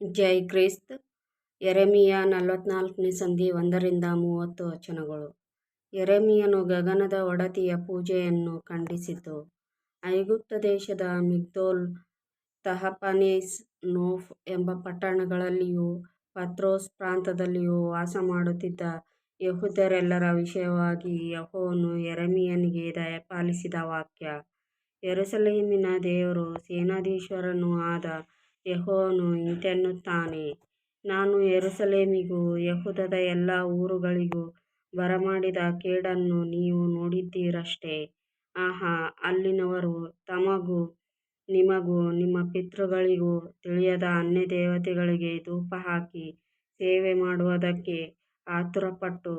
ಜೈ Christ ಎರೆಮಿಯ ನಲವತ್ನಾಲ್ಕನೇ ಸಂಧಿ ಒಂದರಿಂದ ಮೂವತ್ತು ವಚನಗಳು ಎರೆಮಿಯನು ಗಗನದ ಒಡತಿಯ ಪೂಜೆಯನ್ನು ಖಂಡಿಸಿತು. ಐಗುಪ್ತ ದೇಶದ ಮಿಗ್ದೋಲ್, ತಹಪನೇಸ್, ನೋಫ್ ಎಂಬ ಪಟ್ಟಣಗಳಲ್ಲಿಯೂ ಪತ್ರೋಸ್ ಪ್ರಾಂತದಲ್ಲಿಯೂ ವಾಸ ಮಾಡುತ್ತಿದ್ದ ಯಹುದರೆಲ್ಲರ ವಿಷಯವಾಗಿ ಯಹೋನು ಎರೆಮಿಯನಿಗೆ ದಯಪಾಲಿಸಿದ ವಾಕ್ಯ. ಎರಸಲೇಮಿನ ದೇವರು ಸೇನಾಧೀಶ್ವರನೂ ಆದ ಯೆಹೋವನು ಇಂತೆನ್ನುತ್ತಾನೆ, ನಾನು ಯೆರೂಸಲೇಮಿಗೂ ಯೆಹೂದದ ಎಲ್ಲಾ ಊರುಗಳಿಗೂ ಬರಮಾಡಿದ ಕೇಡನ್ನು ನೀವು ನೋಡಿದ್ದೀರಷ್ಟೆ. ಆಹಾ, ಅಲ್ಲಿನವರು ತಮಗೂ ನಿಮಗೂ ನಿಮ್ಮ ಪಿತೃಗಳಿಗೂ ತಿಳಿಯದ ಅನ್ಯದೇವತೆಗಳಿಗೆ ಸೇವೆ ಮಾಡುವುದಕ್ಕೆ ಆತುರಪಟ್ಟು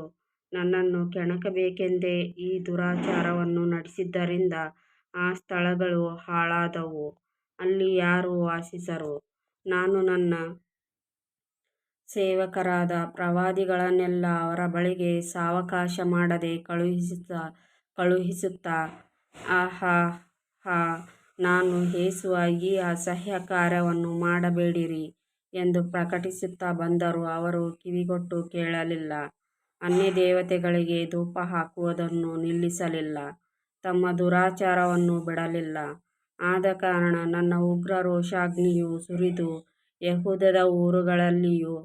ನನ್ನನ್ನು ಕೆಣಕಬೇಕೆಂದೇ ಈ ದುರಾಚಾರವನ್ನು ನಡೆಸಿದ್ದರಿಂದ ಆ ಸ್ಥಳಗಳು ಹಾಳಾದವು, ಅಲ್ಲಿ ಯಾರು ವಾಸಿಸರು. ನಾನು ನನ್ನ ಸೇವಕರಾದ ಪ್ರವಾದಿಗಳನ್ನೆಲ್ಲ ಅವರ ಬಳಿಗೆ ಸಾವಕಾಶ ಮಾಡದೆ ಕಳುಹಿಸುತ್ತಾ, ಅಹಾಹಾ, ನಾನು ಹೇಸುವ ಈ ಅಸಹ್ಯ ಕಾರ್ಯವನ್ನು ಮಾಡಬೇಡಿರಿ ಎಂದು ಪ್ರಕಟಿಸುತ್ತಾ ಬಂದರೂ ಅವರು ಕಿವಿಗೊಟ್ಟು ಕೇಳಲಿಲ್ಲ, ಅನ್ಯ ದೇವತೆಗಳಿಗೆ ಧೂಪ ಹಾಕುವುದನ್ನು ನಿಲ್ಲಿಸಲಿಲ್ಲ, ತಮ್ಮ ದುರಾಚಾರವನ್ನು ಬಿಡಲಿಲ್ಲ. ಆದಕಾರಣ ನನ್ನ ಉಗ್ರ ರೋಷಾಗ್ನಿಯು ಸುರಿದು ಯೆಹೂದದ ಊರುಗಳಲ್ಲಿಯೂ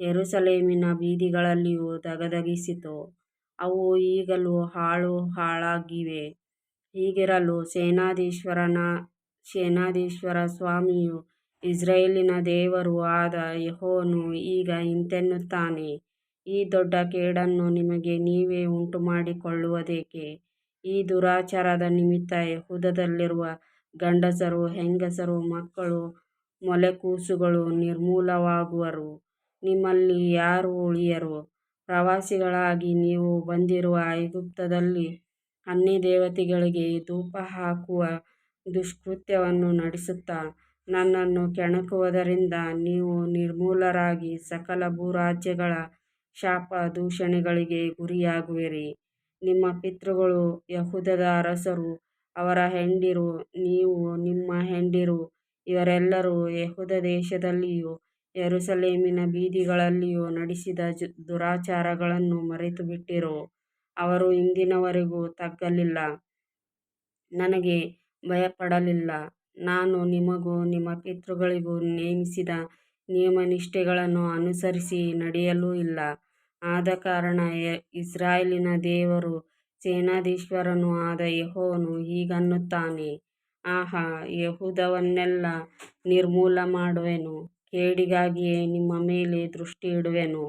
ಯೆರೂಸಲೇಮಿನ ಬೀದಿಗಳಲ್ಲಿಯೂ ದಗದಗಿಸಿತು ಅವು ಈಗಲೂ ಹಾಳು ಹಾಳಾಗಿವೆ. ಹೀಗಿರಲು ಸೇನಾಧೀಶ್ವರ ಸ್ವಾಮಿಯು ಇಸ್ರಾಯೇಲಿನ ದೇವರು ಆದ ಯಹೋನು ಈಗ ಇಂತೆನ್ನುತ್ತಾನೆ, ಈ ದೊಡ್ಡ ಕೇಡನ್ನು ನಿಮಗೆ ನೀವೇ ಉಂಟುಮಾಡಿಕೊಳ್ಳುವುದೇಕೆ. ಈ ದುರಾಚಾರದ ನಿಮಿತ್ತ ಯೆಹೂದದಲ್ಲಿರುವ ಗಂಡಸರು, ಹೆಂಗಸರು, ಮಕ್ಕಳು, ಮೊಲೆಕೂಸುಗಳು ನಿರ್ಮೂಲವಾಗುವರು, ನಿಮ್ಮಲ್ಲಿ ಯಾರು ಉಳಿಯರು. ಪ್ರವಾಸಿಗಳಾಗಿ ನೀವು ಬಂದಿರುವ ಐಗುಪ್ತದಲ್ಲಿ ಧೂಪ ಹಾಕುವ ದುಷ್ಕೃತ್ಯವನ್ನು ನಡೆಸುತ್ತಾ ನನ್ನನ್ನು ಕೆಣಕುವುದರಿಂದ ನೀವು ನಿರ್ಮೂಲರಾಗಿ ಸಕಲ ಭೂರಾಜ್ಯಗಳ ಶಾಪ ದೂಷಣೆಗಳಿಗೆ ಗುರಿಯಾಗುವಿರಿ. ನಿಮ್ಮ ಪಿತೃಗಳು ಯೆಹೂದದ ಅರಸರೂ ಅವರ ಹೆಂಡಿರು ನೀವು ನಿಮ್ಮ ಹೆಂಡಿರು ಇವರೆಲ್ಲರೂ ಯೆಹೂದ ದೇಶದಲ್ಲಿಯೂ ಯೆರೂಸಲೇಮಿನ ಬೀದಿಗಳಲ್ಲಿಯೂ ನಡೆಸಿದ ದುರಾಚಾರಗಳನ್ನು ಮರೆತುಬಿಟ್ಟಿರು. ಅವರು ಇಂದಿನವರೆಗೂ ತಗ್ಗಲಿಲ್ಲ, ನನಗೆ ಭಯಪಡಲಿಲ್ಲ, ನಾನು ನಿಮಗೂ ನಿಮ್ಮ ಪಿತೃಗಳಿಗೂ ನೇಮಿಸಿದ ನಿಯಮನಿಷ್ಠೆಗಳನ್ನು ಅನುಸರಿಸಿ ನಡೆಯಲೂ ಇಲ್ಲ. ಆದ ಕಾರಣ ಇಸ್ರಾಯೇಲಿನ ದೇವರೂ ಸೇನಾಧೀಶ್ವರನೂ ಆದ ಯೆಹೋವನು ಹೀಗನ್ನುತ್ತಾನೆ, ಆಹಾ, ಯೆಹೂದವನ್ನೆಲ್ಲ ನಿರ್ಮೂಲ ಮಾಡುವೆನು, ಕೇಡಿಗಾಗಿಯೇ ನಿಮ್ಮ ಮೇಲೆ ದೃಷ್ಟಿಯಿಡುವೆನು.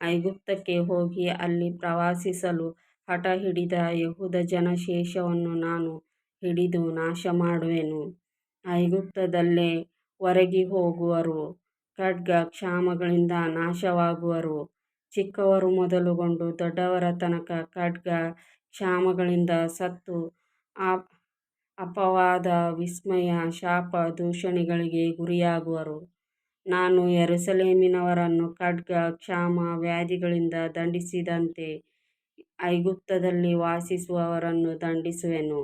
ಐಗುಪ್ತಕ್ಕೆ ಹೋಗಿ ಅಲ್ಲಿ ಪ್ರವಾಸಿಸಲು ಹಠಹಿಡಿದ ಯೆಹೂದ ಜನಶೇಷವನ್ನು ನಾನು ಹಿಡಿದು ನಾಶ ಮಾಡುವೆನು ಐಗುಪ್ತದಲ್ಲೇ ಒರಗಿಹೋಗುವರು, ಖಡ್ಗ ಕ್ಷಾಮಗಳಿಂದ ನಾಶವಾಗುವರು. ಚಿಕ್ಕವರು ಮೊದಲುಗೊಂಡು ದೊಡ್ಡವರ ತನಕ ಖಡ್ಗ ಕ್ಷಾಮಗಳಿಂದ ಸತ್ತು ಅಪವಾದ, ವಿಸ್ಮಯ, ಶಾಪ ದೂಷಣೆಗಳಿಗೆ ಗುರಿಯಾಗುವರು. ನಾನು ಯೆರೂಸಲೇಮಿನವರನ್ನು ಖಡ್ಗ, ಕ್ಷಾಮ, ವ್ಯಾಧಿಗಳಿಂದ ದಂಡಿಸಿದಂತೆ ಐಗುಪ್ತದಲ್ಲಿ ವಾಸಿಸುವವರನ್ನು ದಂಡಿಸುವೆನು.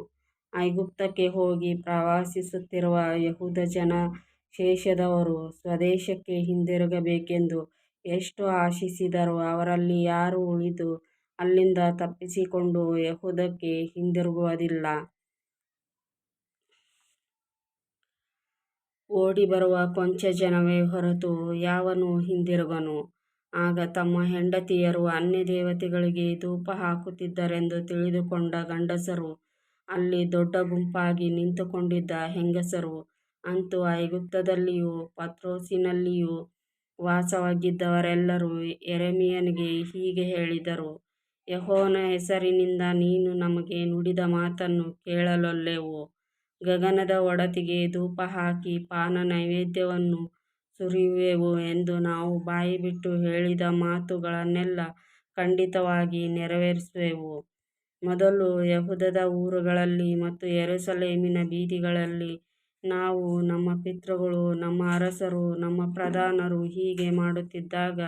ಐಗುಪ್ತಕ್ಕೆ ಹೋಗಿ ಪ್ರವಾಸಿಸುತ್ತಿರುವ ಯಹೂದ ಜನ ಶೇಷದವರು ಸ್ವದೇಶಕ್ಕೆ ಹಿಂದಿರುಗಬೇಕೆಂದು ಎಷ್ಟು ಆಶಿಸಿದರೂ ಅವರಲ್ಲಿ ಯಾರೂ ಉಳಿದು ಅಲ್ಲಿಂದ ತಪ್ಪಿಸಿಕೊಂಡು ಯೆಹೂದಕ್ಕೆ ಹಿಂದಿರುಗುವುದಿಲ್ಲ. ಓಡಿಬರುವ ಕೊಂಚ ಜನವೇ ಹೊರತು ಯಾವನೂ ಹಿಂದಿರುಗನು. ಆಗ ತಮ್ಮ ಹೆಂಡತಿಯರು ಅನ್ಯದೇವತೆಗಳಿಗೆ ಧೂಪಹಾಕುತ್ತಿದ್ದರೆಂದು ತಿಳಿದುಕೊಂಡ ಗಂಡಸರು, ಅಲ್ಲಿ ದೊಡ್ಡ ಗುಂಪಾಗಿ ನಿಂತುಕೊಂಡಿದ್ದ ಹೆಂಗಸರು, ಅಂತೂ ಐಗುಪ್ತದಲ್ಲಿಯೂ ಪತ್ರೋಸಿನಲ್ಲಿಯೂ ವಾಸವಾಗಿದ್ದವರೆಲ್ಲರೂ ಯೆರೆಮೀಯನಿಗೆ ಹೀಗೆ ಹೇಳಿದರು, ಯೆಹೋವನ ಹೆಸರಿನಿಂದ ನೀನು ನಮಗೆ ನುಡಿದ ಮಾತನ್ನು ಕೇಳಲೊಲ್ಲೆವು. ಗಗನದ ಒಡತಿಗೆ ಧೂಪ ಹಾಕಿ ಪಾನ ನೈವೇದ್ಯವನ್ನು ಸುರಿಯುವೆವು ಎಂದು ನಾವು ಬಾಯಿಬಿಟ್ಟು ಹೇಳಿದ ಮಾತುಗಳನ್ನೆಲ್ಲ ಖಂಡಿತವಾಗಿ ನೆರವೇರಿಸುವೆವು. ಮೊದಲು ಯೆಹೂದದ ಊರುಗಳಲ್ಲಿ ಮತ್ತು ಯೆರೂಸಲೇಮಿನ ಬೀದಿಗಳಲ್ಲಿ ನಾವು, ನಮ್ಮ ಪಿತೃಗಳು ನಮ್ಮ ಅರಸರು ನಮ್ಮ ಪ್ರಧಾನರು ಹೀಗೆ ಮಾಡುತ್ತಿದ್ದಾಗ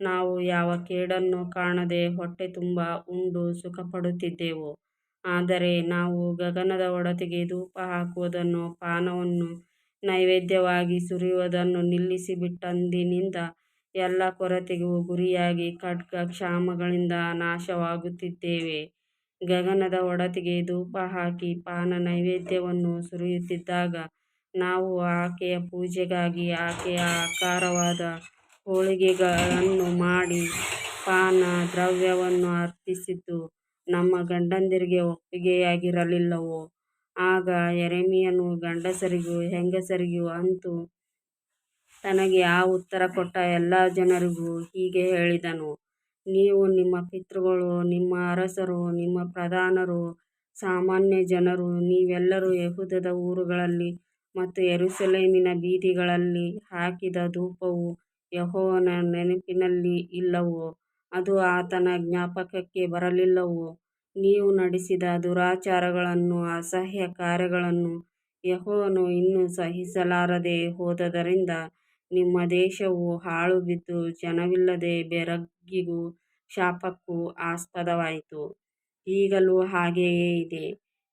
ನಾವು ಯಾವ ಕೇಡನ್ನು ಕಾಣದೆ ಹೊಟ್ಟೆ ತುಂಬ ಉಂಡು ಸುಖಪಡುತ್ತಿದ್ದೆವು. ಆದರೆ ನಾವು ಗಗನದ ಒಡತಿಗೆ ಧೂಪಹಾಕುವುದನ್ನೂ ಪಾನವನ್ನು ನೈವೇದ್ಯವಾಗಿ ಸುರಿಯುವುದನ್ನು ನಿಲ್ಲಿಸಿಬಿಟ್ಟಂದಿನಿಂದ ಎಲ್ಲ ಕೊರತೆಗೂ ಗುರಿಯಾಗಿ ಖಡ್ಗ ಕ್ಷಾಮಗಳಿಂದ ನಾಶವಾಗುತ್ತಿದ್ದೇವೆ. ಗಗನದ ಒಡತಿಗೆ ಧೂಪ ಹಾಕಿ ಪಾನ ನೈವೇದ್ಯವನ್ನು ಸುರಿಯುತ್ತಿದ್ದಾಗ ನಾವು ಆಕೆಯ ಪೂಜೆಗಾಗಿ ಆಕೆಯ ಆಕಾರವಾದ ಹೋಳಿಗೆಗಳನ್ನು ಮಾಡಿ ಪಾನ ದ್ರವ್ಯವನ್ನು ಅರ್ಪಿಸಿದ್ದು ನಮ್ಮ ಗಂಡಂದಿರಿಗೆ ಒಪ್ಪಿಗೆಯಾಗಿರಲಿಲ್ಲವೋ? ಆಗ ಎರೆಮಿಯನು ಗಂಡಸರಿಗೂ ಹೆಂಗಸರಿಗೂ ಅಂತು ತನಗೆ ಆ ಉತ್ತರ ಕೊಟ್ಟ ಎಲ್ಲ ಜನರಿಗೂ ಹೀಗೆ ಹೇಳಿದನು, ನೀವು ನಿಮ್ಮ ಪಿತೃಗಳು ನಿಮ್ಮ ಅರಸರು ನಿಮ್ಮ ಪ್ರಧಾನರು ಸಾಮಾನ್ಯ ಜನರು ನೀವೆಲ್ಲರೂ ಯೆಹೂದದ ಊರುಗಳಲ್ಲಿ ಮತ್ತು ಯೆರೂಸಲೇಮಿನ ಬೀದಿಗಳಲ್ಲಿ ಹಾಕಿದ ಧೂಪವು ಯೆಹೋವನ ನೆನಪಿನಲ್ಲಿ ಇಲ್ಲವೋ, ಅದು ಆತನ ಜ್ಞಾಪಕಕ್ಕೆ ಬರಲಿಲ್ಲವೋ, ನೀವು ನಡೆಸಿದ ದುರಾಚಾರಗಳನ್ನು ಅಸಹ್ಯ ಕಾರ್ಯಗಳನ್ನು ಯೆಹೋವನು ಇನ್ನೂ ಸಹಿಸಲಾರದೆ ಹೋದದರಿಂದ ನಿಮ್ಮ ದೇಶವು ಹಾಳುಬಿದ್ದು ಜನವಿಲ್ಲದೆ ಬೆರಗಿಗೂ ಶಾಪಕ್ಕೂ ಆಸ್ಪದವಾಯಿತು. ಈಗಲೂ ಹಾಗೆಯೇ ಇದೆ,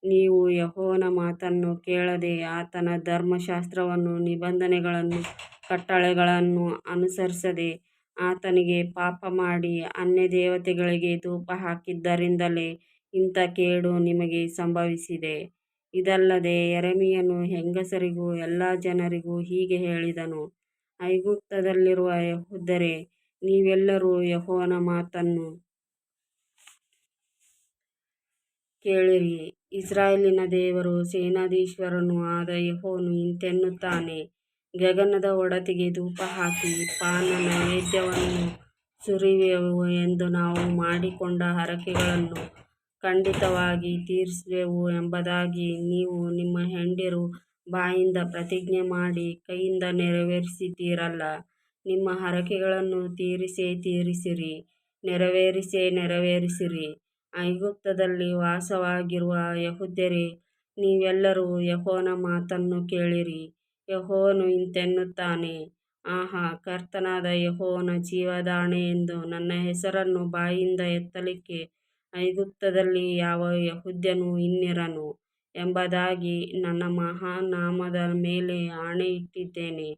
ನೀವು ಯೆಹೋವನ ಮಾತನ್ನು ಕೇಳದೆ ಆತನ ಧರ್ಮಶಾಸ್ತ್ರವನ್ನು ನಿಬಂಧನೆಗಳನ್ನೂ ಕಟ್ಟಳೆಗಳನ್ನೂ ಅನುಸರಿಸದೆ ಆತನಿಗೆ ಪಾಪ ಮಾಡಿ ಅನ್ಯ ದೇವತೆಗಳಿಗೆ ಧೂಪ ಹಾಕಿದ್ದರಿಂದಲೇ ಇಂಥ ಕೇಡು ನಿಮಗೆ ಸಂಭವಿಸಿದೆ. ಇದಲ್ಲದೆ ಯೆರೆಮೀಯನು ಹೆಂಗಸರಿಗೂ ಎಲ್ಲ ಜನರಿಗೂ ಹೀಗೆ ಹೇಳಿದನು, ಐಗುಪ್ತದಲ್ಲಿರುವ ಯೆಹೂದ್ಯರೇ, ನೀವೆಲ್ಲರೂ ಯೆಹೋವನ ಮಾತನ್ನು ಕೇಳಿರಿ. ಇಸ್ರಾಯೇಲಿನ ದೇವರು ಸೇನಾಧೀಶ್ವರನು ಆದ ಯಹೋನು ಇಂತೆನ್ನುತ್ತಾನೆ, ಗಗನದ ಒಡತಿಗೆ ಧೂಪಹಾಕಿ ಪಾನ ನೈವೇದ್ಯವನ್ನು ಸುರಿಯುವೆವು ಎಂದು ನಾವು ಮಾಡಿಕೊಂಡ ಹರಕೆಗಳನ್ನು ಖಂಡಿತವಾಗಿ ತೀರಿಸುವೆವು ಎಂಬುದಾಗಿ ನೀವು ನಿಮ್ಮ ಹೆಂಡಿರು ಬಾಯಿಂದ ಪ್ರತಿಜ್ಞೆ ಮಾಡಿ ಕೈಯಿಂದ ನೆರವೇರಿಸಿದ್ದೀರಲ್ಲ ನಿಮ್ಮ ಹರಕೆಗಳನ್ನು ತೀರಿಸೇ ತೀರಿಸಿರಿ, ನೆರವೇರಿಸೇ ನೆರವೇರಿಸಿರಿ. ಐಗುಪ್ತದಲ್ಲಿ ವಾಸವಾಗಿರುವ ಯಹುದ್ಯರೇ ನೀವೆಲ್ಲರೂ ಯಹೋನ ಮಾತನ್ನು ಕೇಳಿರಿ. ಯೆಹೋವನು ಇಂತೆನ್ನುತ್ತಾನೆ, ಆಹಾ, ಕರ್ತನಾದ ಯೆಹೋವನ ಜೀವದಾಣೆ ಎಂದು ನನ್ನ ಹೆಸರನ್ನು ಬಾಯಿಂದ ಎತ್ತಲಿಕ್ಕೆ ಐಗುಪ್ತದಲ್ಲಿ ಯಾವ ಯಹುದ್ಯನು ಇನ್ನಿರನು ಎಂಬುದಾಗಿ ನನ್ನ ಮಹಾನಾಮದ ಮೇಲೆ ಆಣೆ ಇಟ್ಟಿದ್ದೇನೆ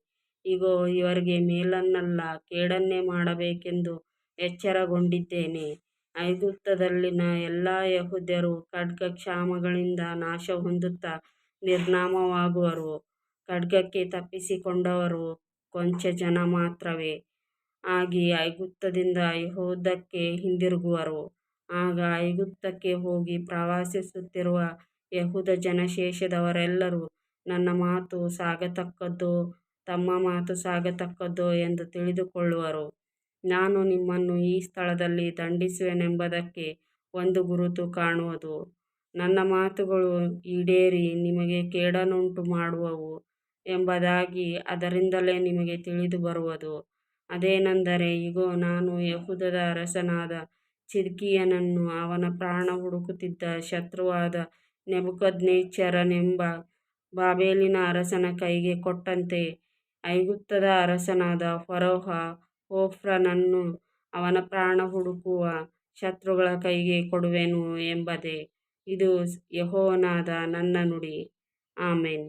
ಇಗೋ, ಇವರಿಗೆ ಮೇಲನ್ನಲ್ಲ ಕೇಡನ್ನೇ ಮಾಡಬೇಕೆಂದು ಎಚ್ಚರಗೊಂಡಿದ್ದೇನೆ. ಐಗುಪ್ತದಲ್ಲಿನ ಎಲ್ಲ ಯಹುದ್ಯರು ಖಡ್ಗಕ್ಷಾಮಗಳಿಂದ ನಾಶಹೊಂದುತ್ತಾ ನಿರ್ನಾಮವಾಗುವರು. ಖಡ್ಗಕ್ಕೆ ತಪ್ಪಿಸಿಕೊಂಡವರು ಕೊಂಚ ಜನ ಮಾತ್ರವೇ ಆಗಿ ಐಗುಪ್ತದಿಂದ ಯೆಹೂದಕ್ಕೆ ಹಿಂದಿರುಗುವರು. ಆಗ ಐಗುಪ್ತಕ್ಕೆ ಹೋಗಿ ಪ್ರವಾಸಿಸುತ್ತಿರುವ ಯೆಹೂದ ಜನಶೇಷದವರೆಲ್ಲರೂ ನನ್ನ ಮಾತು ಸಾಗತಕ್ಕದ್ದು ತಮ್ಮ ಮಾತು ಸಾಗತಕ್ಕದ್ದೋ ಎಂದು ತಿಳಿದುಕೊಳ್ಳುವರು. ನಾನು ನಿಮ್ಮನ್ನು ಈ ಸ್ಥಳದಲ್ಲಿ ದಂಡಿಸುವೆನೆಂಬುದಕ್ಕೆ ಒಂದು ಗುರುತು ಕಾಣುವುದು, ನನ್ನ ಮಾತುಗಳು ಈಡೇರಿ ನಿಮಗೆ ಕೇಡನ್ನುಂಟುಮಾಡುವವು ಎಂಬುದಾಗಿ ಅದರಿಂದಲೇ ನಿಮಗೆ ತಿಳಿದು ಬರುವುದು ಅದೇನೆಂದರೆ, ಇಗೋ, ನಾನು ಯಹುದದ ಅರಸನಾದ ಚಿದ್ಕೀಯನನ್ನು ಅವನ ಪ್ರಾಣ ಹುಡುಕುತ್ತಿದ್ದ ಶತ್ರುವಾದ ನೆಬುಕದ್ನೇಚರನೆಂಬ ಬಾಬೇಲಿನ ಅರಸನ ಕೈಗೆ ಕೊಟ್ಟಂತೆ ಐಗುಪ್ತದ ಅರಸನಾದ ಫರೋಹ ಓಫ್ರನನ್ನು ಅವನ ಪ್ರಾಣ ಹುಡುಕುವ ಶತ್ರುಗಳ ಕೈಗೆ ಕೊಡುವೆನು ಎಂಬುದೇ ಇದು ಯಹೋವನಾದ ನನ್ನ ನುಡಿ. ಆಮೆನ್.